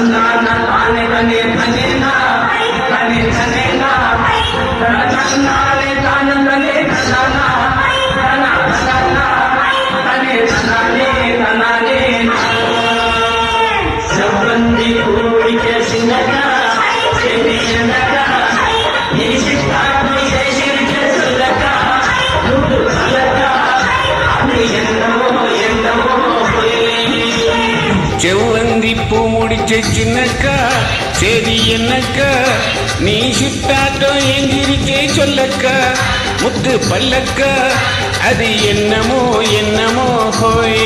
Sandana Pani Pani Pani முடிச்ச சின்னக்கா சரி என்னக்கா நீ சித்தாட்டம் எங்கிருச்சே சொல்லக்கா முத்து பல்லக்கா அது என்னமோ என்னமோ ஹோய்.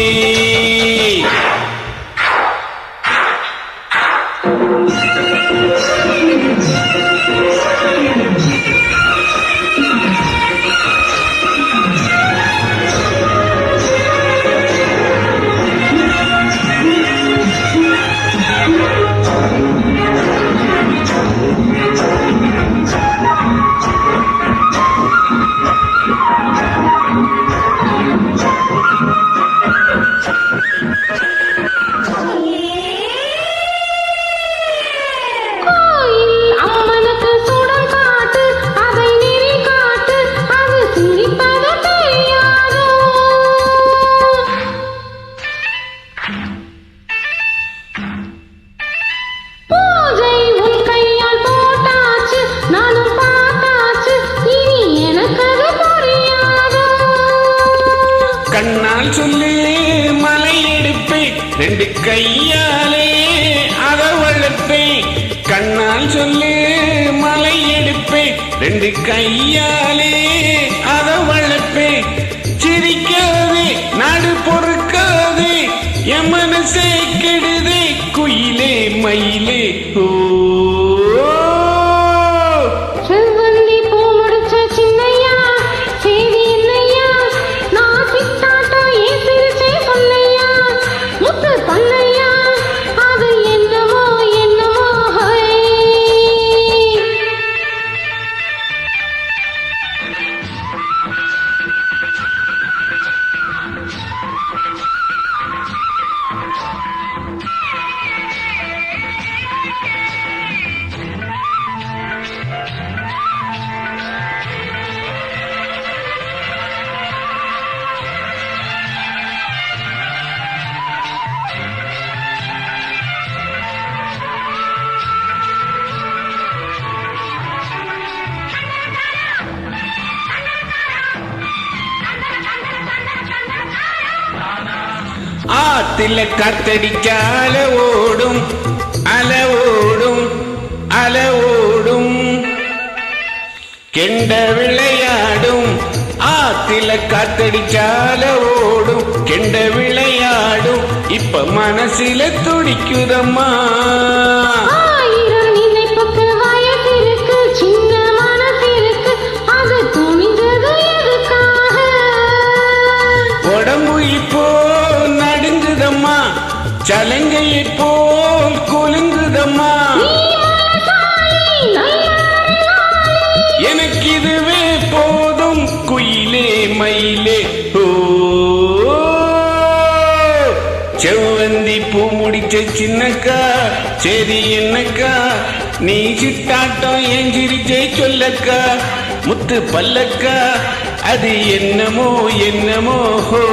ரெண்டு கையாலே அத கண்ணால் சொல்லு மலை எடுப்பேன் ரெண்டு கையாலே காத்தில காத்தடிச்சால ஓடும் அல ஓடும் அல ஓடும். கெண்ட விளையாடும் ஆத்தில காத்தடிக்கால ஓடும். கெண்ட விளையாடும் இப்ப மனசில துடிக்குதம்மா. மயிலே. ஓ செவ்வந்தி பூ முடிச்ச சின்னக்கா சரி என்னக்கா? நீ சிட்டாட்டம் ஏன் சிரிச்சே சொல்லக்கா? முத்து பல்லக்கா அது என்னமோ என்னமோ ஹோ.